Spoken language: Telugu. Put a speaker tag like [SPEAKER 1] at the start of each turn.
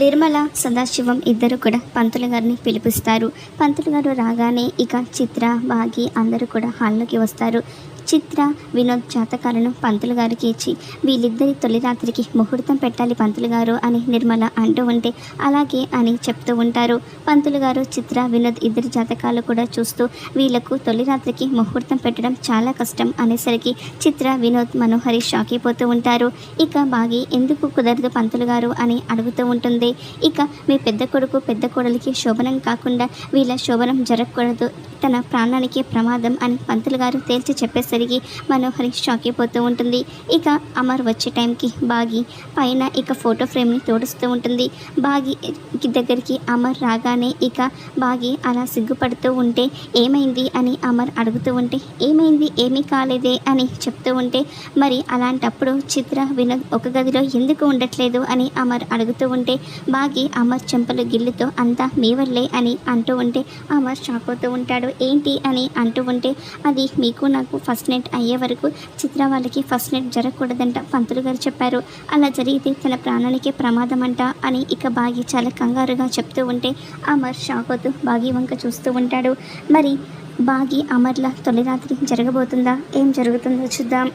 [SPEAKER 1] నిర్మల సదాశివం ఇద్దరు కూడా పంతులు గారిని పిలిపిస్తారు. పంతులు గారు రాగానే ఇక చిత్ర బాగి అందరూ కూడా హాల్లోకి వస్తారు. చిత్ర వినోద్ జాతకాలను పంతులు గారికి ఇచ్చి వీళ్ళిద్దరి తొలి రాత్రికి ముహూర్తం పెట్టాలి పంతులు గారు అని నిర్మల అంటూ ఉంటే అలాగే అని చెప్తూ ఉంటారు. పంతులు గారు చిత్ర వినోద్ ఇద్దరి జాతకాలు కూడా చూస్తూ వీళ్ళకు తొలి రాత్రికి ముహూర్తం పెట్టడం చాలా కష్టం అనేసరికి చిత్ర వినోద్ మనోహరి షాక్ అయిపోతూ ఉంటారు. ఇక బాగి ఎందుకు కుదరదు పంతులు గారు అని అడుగుతూ ఉంటుంది. ఇక మీ పెద్ద కొడుకు పెద్ద కోడలికి శోభనం కాకుండా వీళ్ళ శోభనం జరగకూడదు. తన ప్రాణానికి ప్రమాదం అని పంతులు గారు తేల్చి చెప్పేసరికి మనోహరి షాక్ అయిపోతూ ఉంటుంది. ఇక అమర్ వచ్చే టైంకి బాగి పైన ఇక ఫోటో ఫ్రేమ్ని తోడుస్తూ ఉంటుంది. బాగి దగ్గరికి అమర్ రాగానే ఇక బాగి అలా సిగ్గుపడుతూ ఉంటే ఏమైంది అని అమర్ అడుగుతూ ఉంటే ఏమైంది? ఏమీ కాలేదే అని చెప్తూ ఉంటే మరి అలాంటప్పుడు చిత్ర వినోద్ ఒక గదిలో ఎందుకు ఉండట్లేదు అని అమర్ అడుగుతూ ఉంటే బాగి అమర్ చెంపలు గిల్లుతో అంతా మీ వల్లే అని అంటూ ఉంటే అమర్ షాక్ అవుతూ ఉంటాడు. ఏంటి అని అంటూ ఉంటే అది మీకు నాకు ఫస్ట్ నైట్ అయ్యే వరకు చిత్ర వాళ్ళకి ఫస్ట్ నైట్ జరగకూడదంట పంతులు గారు చెప్పారు. అలా జరిగితే తన ప్రాణానికే ప్రమాదం అంట అని ఇక బాగి చాలా కంగారుగా చెప్తూ ఉంటే అమర్ షాక్ అవుతూ బాగి వంక చూస్తూ ఉంటాడు. మరి బాగి అమర్ల తొలి రాత్రి జరగబోతుందా? ఏం జరుగుతుందో చూద్దాం.